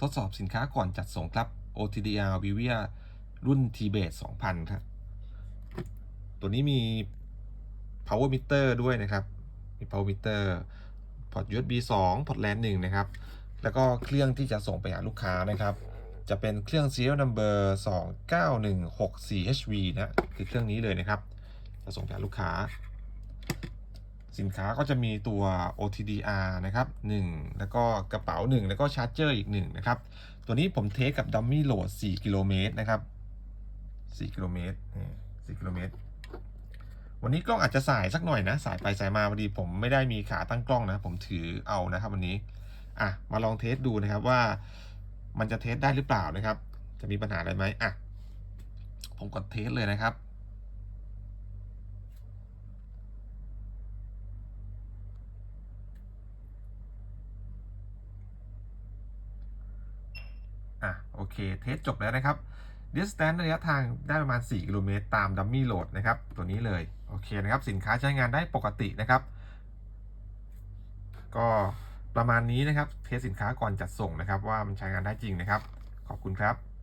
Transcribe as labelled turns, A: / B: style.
A: ทดสอบสินค้าก่อนจัดส่งครับ OTDR Vivia รุ่น t b a s 2000 ครับ ตัวนี้มี power meter ด้วยนะครับ มี power meter พอร์ต USB 2 พอร์ต LAN 1 นะครับ แล้วก็เครื่องที่จะส่งไปหาลูกค้านะครับ จะเป็นเครื่อง serial number 29164HV นะ คือเครื่องนี้เลยนะครับ จะส่งไปหาลูกค้า สินค้าก็จะมีตัว OTDR นะครับ1แล้วก็กระเป๋า 1 แล้วก็ชาร์จเจอร์อีก1นะครับ ตัวนี้ผมเทสกับดัมมี่โหลด 4 กิโลเมตรนะครับ 4 กิโลเมตรนี่4กิโลเมตร วันนี้กล้องอาจจะสายสักหน่อยนะ สายไปสายมาพอดีผมไม่ได้มีขาตั้งกล้องนะ ผมถือเอานะครับวันนี้ อะ มาลองเทสดูนะครับว่ามันจะเทสได้หรือเปล่านะครับ จะมีปัญหาอะไรไหมอะ ผมกดเทสเลยนะครับ อะโอ เคเทสจบแล้วนะครับ distance ระยะทางได้ประมาณ 4 กิโลเมตรตามดัมมี่โหลดนะครับ ตัวนี้เลย โอเคนะครับ สินค้าใช้งานได้ปกตินะครับ ก็ประมาณนี้นะครับ เทสสินค้าก่อนจัดส่งนะครับ ว่ามันใช้งานได้จริงนะครับ ขอบคุณครับ